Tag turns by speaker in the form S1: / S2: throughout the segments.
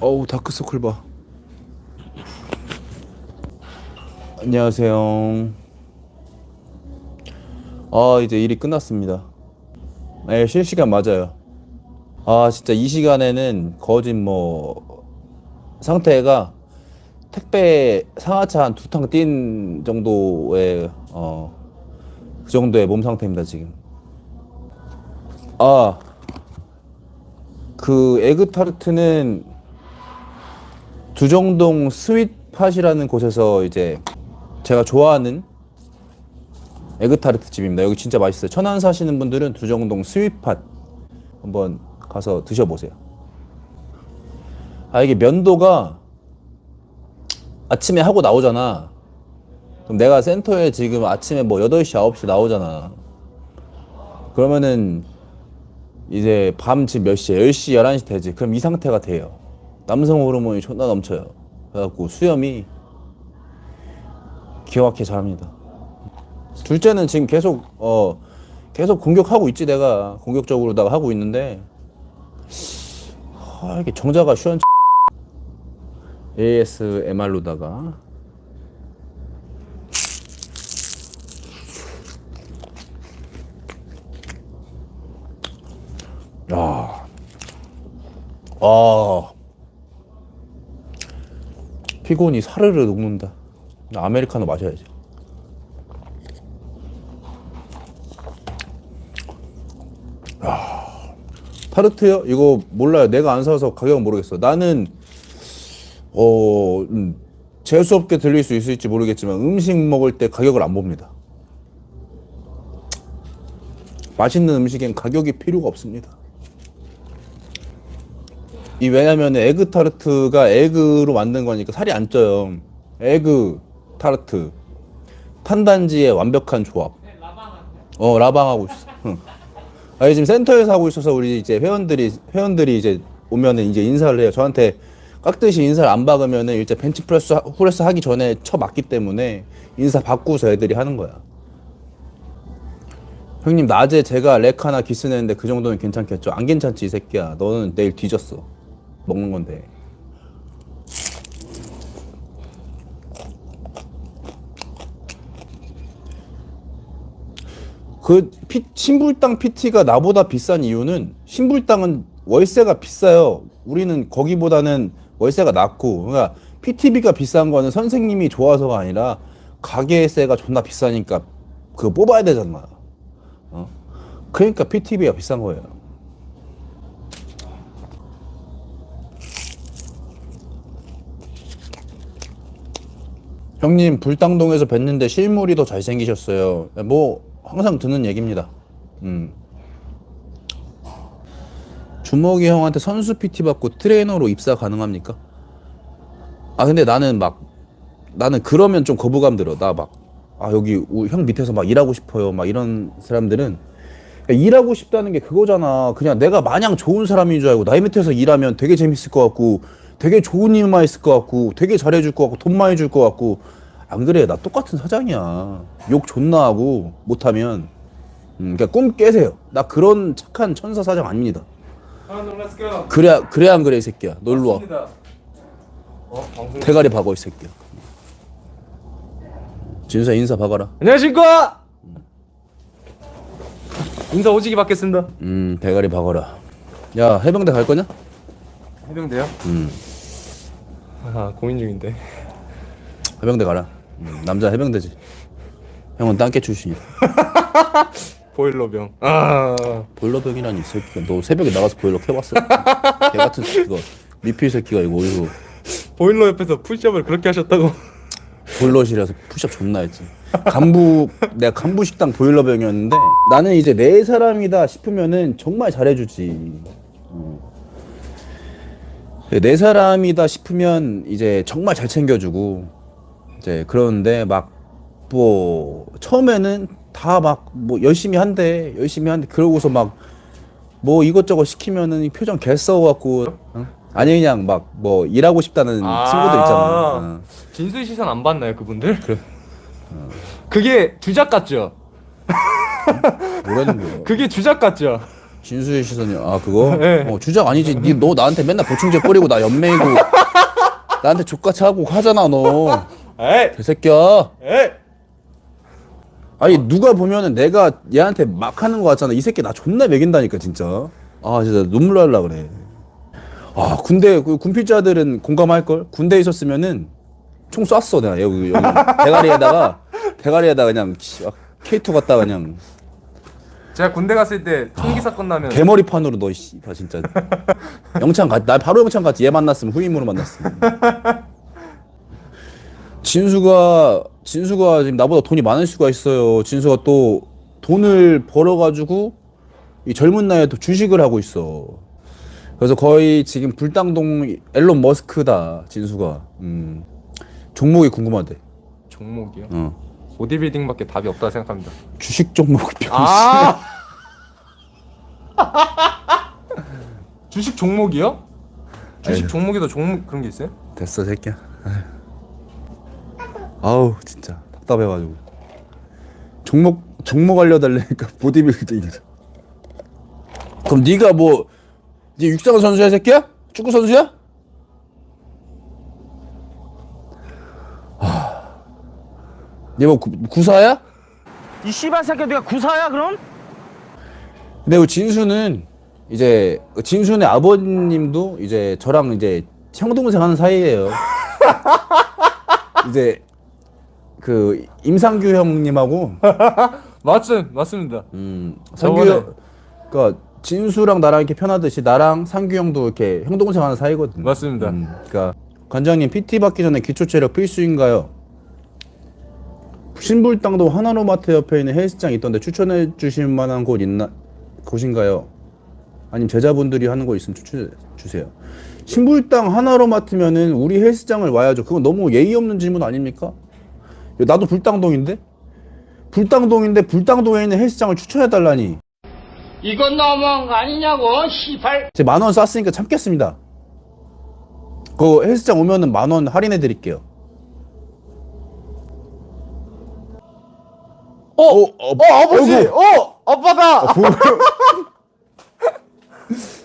S1: 어우 다크서클 봐. 안녕하세요. 아 이제 일이 끝났습니다. 네 실시간 맞아요. 아 진짜 이 시간에는 거진 뭐 상태가 택배 상하차 한 두 탕 뛴 정도의 어 그 정도의 몸 상태입니다 지금. 아 그 에그 타르트는 두정동 스윗팟이라는 곳에서 이제 제가 좋아하는 에그 타르트 집입니다. 여기 진짜 맛있어요. 천안 사시는 분들은 두정동 스윗팟 한번 가서 드셔보세요. 아 이게 면도가 아침에 하고 나오잖아. 그럼 내가 센터에 지금 아침에 뭐 8시, 9시 나오잖아. 그러면은 이제 밤 지금 몇 시에 10시, 11시 되지. 그럼 이 상태가 돼요. 남성 호르몬이 존나 넘쳐요. 그래갖고 수염이 막히게 잘합니다. 둘째는 지금 계속 어 계속 공격하고 있지 내가 공격적으로다가 하고 있는데 아, 이게 정자가 시원 ASMR로다가 야, 아, 피곤이 사르르 녹는다. 나 아메리카노 마셔야지. 야, 타르트요? 이거 몰라요. 내가 안 사서 가격 모르겠어. 나는 어 음, 재수 없게 들릴 수 있을지 모르겠지만 음식 먹을 때 가격을 안 봅니다. 맛있는 음식엔 가격이 필요가 없습니다. 이 왜냐면 에그 타르트가 에그로 만든 거니까 살이 안 쪄요. 에그 타르트 탄단지의 완벽한 조합. 어 라방하고 있어. 응. 아 지금 센터에서 하고 있어서 우리 이제 회원들이 회원들이 이제 오면은 이제 인사를 해요. 저한테 깍듯이 인사를 안 박으면은 일제 벤치프레스 하- 프레스 하기 전에 쳐 맞기 때문에 인사 받고서 애들이 하는 거야. 형님 낮에 제가 렉 하나 기스 내는데 그 정도는 괜찮겠죠? 안 괜찮지 이 새끼야. 너는 내일 뒤졌어. 먹는 건데. 그 피, 신불당 PT가 나보다 비싼 이유는 신불당은 월세가 비싸요. 우리는 거기보다는 월세가 낮고, 그러니까 PT비가 비싼 거는 선생님이 좋아서가 아니라 가게세가 존나 비싸니까 그거 뽑아야 되잖아. 어? 그러니까 PT비가 비싼 거예요. 형님 불당동에서 뵀는데 실물이 더 잘생기셨어요. 뭐 항상 듣는 얘기입니다. 음. 주먹이 형한테 선수 PT 받고 트레이너로 입사 가능합니까? 아 근데 나는 막 나는 그러면 좀 거부감 들어. 나 막 아 여기 우- 형 밑에서 막 일하고 싶어요. 막 이런 사람들은 그러니까 일하고 싶다는 게 그거잖아. 그냥 내가 마냥 좋은 사람인 줄 알고 나의 밑에서 일하면 되게 재밌을 것 같고 되게 좋은 일만 있을 것 같고 되게 잘해줄 것 같고 돈 많이 줄 것 같고 안 그래 나 똑같은 사장이야. 욕 존나 하고 못하면 음, 그러니까 꿈 깨세요. 나 그런 착한 천사 사장 아닙니다. 그래야 그래야 안 그래 이 새끼야. 놀러 와.
S2: 어?
S1: 대가리 박어 이 새끼야. 진수야 인사 박아라.
S2: 안녕하십니까 인사 오지게 받겠습니다
S1: 음 대가리 박아라. 야 해병대 갈 거냐?
S2: 해병대요?
S1: 음
S2: 아 고민 중인데
S1: 해병대 가라. 음, 남자 해병대지. 형은 땅개 출신이야.
S2: 보일러병 아
S1: 보일러병이라니 이 새끼가 너 새벽에 나가서 보일러 켜봤어? 개 같은 새끼가 미필 새끼가 이거 어디서
S2: 보일러 옆에서 풀샵을 그렇게 하셨다고
S1: 보일러실에서 푸시업 존나 했지. 간부 내가 간부 식당 보일러병이었는데 나는 이제 내 사람이다 싶으면은 정말 잘해주지. 어. 내 사람이다 싶으면 이제 정말 잘 챙겨주고 이제 그러는데 막 뭐 처음에는 다 막 뭐 열심히 한대 열심히 한대 그러고서 막 뭐 이것저것 시키면은 이 표정 개 써갖고 어? 아니 그냥 막 뭐 일하고 싶다는
S2: 아.
S1: 친구들 있잖아. 어.
S2: 진수의 시선 안 받나요 그분들?
S1: 그래.
S2: 그게 주작 같죠?
S1: 뭐라는 거야?
S2: 그게 주작 같죠?
S1: 진수의 시선이 아 그거?
S2: 네.
S1: 어, 주작 아니지. 니, 너 나한테 맨날 보충제 뿌리고 나 연맹이고 나한테 족같이 하고 하잖아 너.
S2: 에이
S1: 개새끼야.
S2: 에이
S1: 아니 누가 보면은 내가 얘한테 막 하는 거 같잖아. 이 새끼 나 존나 매긴다니까 진짜. 아 진짜 눈물 날라 그래. 아 군대 그 군필자들은 공감할 걸. 군대 에 있었으면은 총 쐈어 내가 여기 여기 대가리에다가 대가리에다가 그냥 씨, 아, K2 갔다 그냥
S2: 제가 군대 갔을 때 총기 사건 나면
S1: 개머리판으로 너 씨발 진짜. 영창 갔나 바로 영창 갔지. 얘 만났으면 후임으로 만났으면. 진수가 진수가 지금 나보다 돈이 많을 수가 있어요. 진수가 또 돈을 벌어가지고 이 젊은 나이에 또 주식을 하고 있어. 그래서 거의 지금 불당동 앨런 머스크다 진수가. 음. 종목이 궁금하대.
S2: 종목이요.
S1: 어.
S2: 보디빌딩밖에 답이 없다 생각합니다.
S1: 주식 종목 병신
S2: 아 주식 종목이요? 주식
S1: 에휴.
S2: 종목에도 종목 그런 게 있어요?
S1: 됐어 새끼야 아휴. 아우 진짜 답답해가지고 종목 종목 알려달라니까 보디빌딩 그럼 네가 뭐 네 육상 선수야 새끼야? 축구 선수야? 네뭐 구사야?
S3: 이 씨발 새끼 네가 구사야 그럼?
S1: 근데 그 진수는 이제 그 진수네 아버님도 이제 저랑 이제 형 동생 하는 사이예요. 이제 그 임상규 형님하고
S2: 맞죠 맞습니다.
S1: 음 상규
S2: 저번에-
S1: 형 그러니까 진수랑 나랑 이렇게 편하듯이 나랑 상규 형도 이렇게 형 동생 하는 사이거든.
S2: 맞습니다.
S1: 음, 그러니까 관장님 PT 받기 전에 기초 체력 필수인가요? 신불당도 하나로마트 옆에 있는 헬스장 있던데 추천해 주실 만한 곳 있나 곳인가요? 아니면 제자분들이 하는 거 있으면 추천해 주세요. 신불당 하나로마트면은 우리 헬스장을 와야죠. 그건 너무 예의 없는 질문 아닙니까? 나도 불당동인데 불당동인데 불당동에 있는 헬스장을 추천해 달라니.
S3: 이건 너무한 거 아니냐고 씨발
S1: 제 만원 쐈으니까 참겠습니다. 그 헬스장 오면은 만 원 할인해 드릴게요. 어, 어, 어,
S2: 아버지,
S1: 아이고.
S2: 어 아빠다.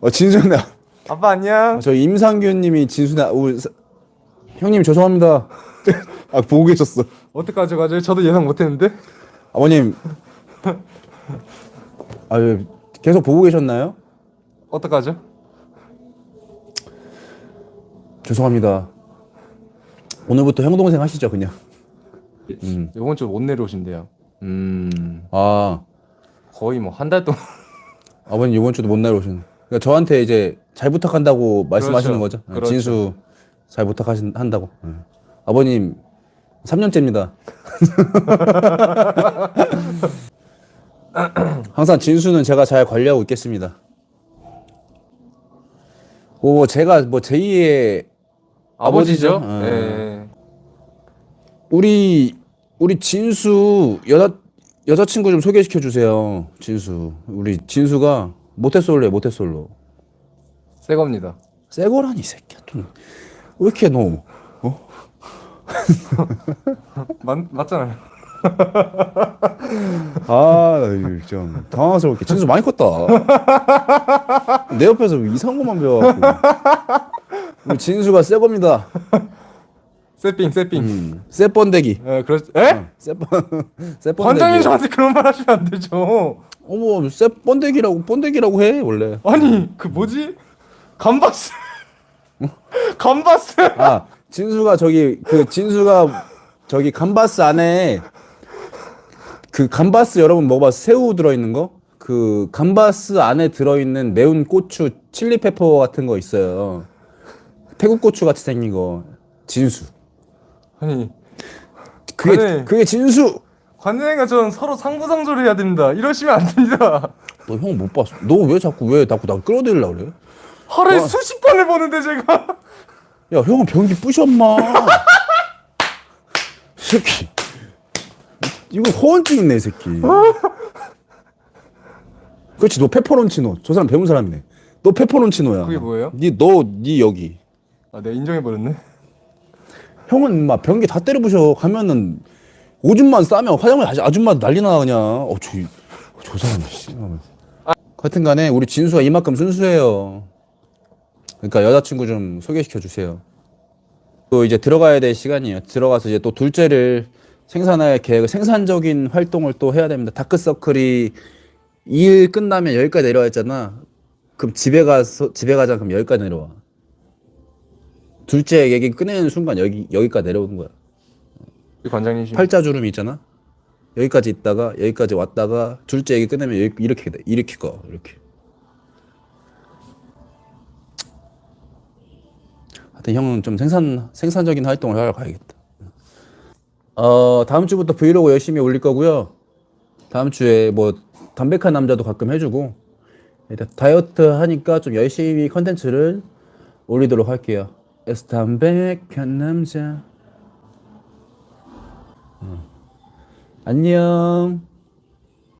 S1: 어, 진수네.
S2: 아빠 안녕.
S1: 저 임상규님이 진수네. 우리 사- 형님 죄송합니다. 아 보고 계셨어.
S2: 어떡하죠 가죠? 저도 예상 못했는데.
S1: 아버님. 아 예, 계속 보고 계셨나요?
S2: 어떡하죠?
S1: 죄송합니다. 오늘부터 형 동생 하시죠 그냥. 음.
S2: 이번 주 못 내려오신대요. 음
S1: 아
S2: 거의 뭐 한 달 동안.
S1: 아버님 이번 주도 못 내려오신. 그러니까 저한테 이제 잘 부탁한다고 말씀하시는
S2: 그렇죠.
S1: 거죠? 어,
S2: 그렇죠.
S1: 진수 잘 부탁하신 한다고. 응. 아버님 3년째입니다. 항상 진수는 제가 잘 관리하고 있겠습니다. 뭐 제가 뭐 제2의 아버지죠?
S2: 아버지죠?
S1: 어.
S2: 예.
S1: 우리 우리 진수 여자 여자친구 좀 소개시켜 주세요. 진수 우리 진수가 모태솔로에 모태솔로.
S2: 새 겁니다.
S1: 새 거라니 이 새끼야 좀. 왜 이렇게 너 어?
S2: 맞 맞잖아요.
S1: 아, 좀 당황스럽게 진수 많이 컸다. 내 옆에서 이상한 것만 배워갖고. 우리 진수가 새 겁니다.
S2: 세핑 세핑.
S1: 음, 새 번데기.
S2: 예 그렇. 에?
S1: 새 번, 새 번데기.
S2: 관장님 저한테 그런 말 하시면 안 되죠.
S1: 어머, 새 번데기라고 번데기라고 해 원래.
S2: 아니 그 뭐지? 감바스. 감바스.
S1: 아, 진수가 저기 그 진수가 저기 감바스 안에 그 감바스 여러분 먹어봤어? 새우 들어있는 거? 그 감바스 안에 들어있는 매운 고추 칠리 페퍼 같은 거 있어요. 태국 고추 같이 생긴 거. 진수.
S2: 아니
S1: 그게
S2: 아니.
S1: 그게 진수.
S2: 관장님과 저는 서로 상부상조를 해야 됩니다. 이러시면 안 됩니다.
S1: 너 형 못 봤어? 너 왜 자꾸 왜 자꾸 나 끌어들이려 그래?
S2: 하루에 수십 번을 보는데 제가
S1: 야 형은 변기 부셔 마. 새끼. 이거 허언증 있네 이 새끼. 그렇지 너 페퍼론치노. 저 사람 배운 사람이네. 너 페퍼론치노야.
S2: 그게 뭐예요?
S1: 니너니 여기.
S2: 아 내가 인정해 버렸네.
S1: 형은 막 변기 다 때려 부셔. 가면은 오줌만 싸면 화장실 아줌마 난리 나 그냥. 어저 저 사람 씨. 하여튼 간에 우리 진수가 이만큼 순수해요. 그러니까 여자친구 좀 소개시켜 주세요. 또 이제 들어가야 될 시간이에요. 들어가서 이제 또 둘째를 생산할 계획, 생산적인 활동을 또 해야 됩니다. 다크서클이 일 끝나면 여기까지 내려와 있잖아. 그럼 집에 가서 집에 가자 그럼 여기까지 내려와. 둘째 얘기 꺼내는 순간 여기 여기까지 내려오는 거야.
S2: 관장님 지금
S1: 팔자 주름이 있잖아. 여기까지 있다가 여기까지 왔다가 둘째 얘기 끝내면 여기, 이렇게 돼. 이렇게 거 이렇게. 하여튼 형은 좀 생산 생산적인 활동을 하러 가야겠다. 어 다음 주부터 브이로그 열심히 올릴 거고요. 다음 주에 뭐 담백한 남자도 가끔 해주고 일단 다이어트 하니까 좀 열심히 컨텐츠를 올리도록 할게요. 에스 담백한 남자. 안녕.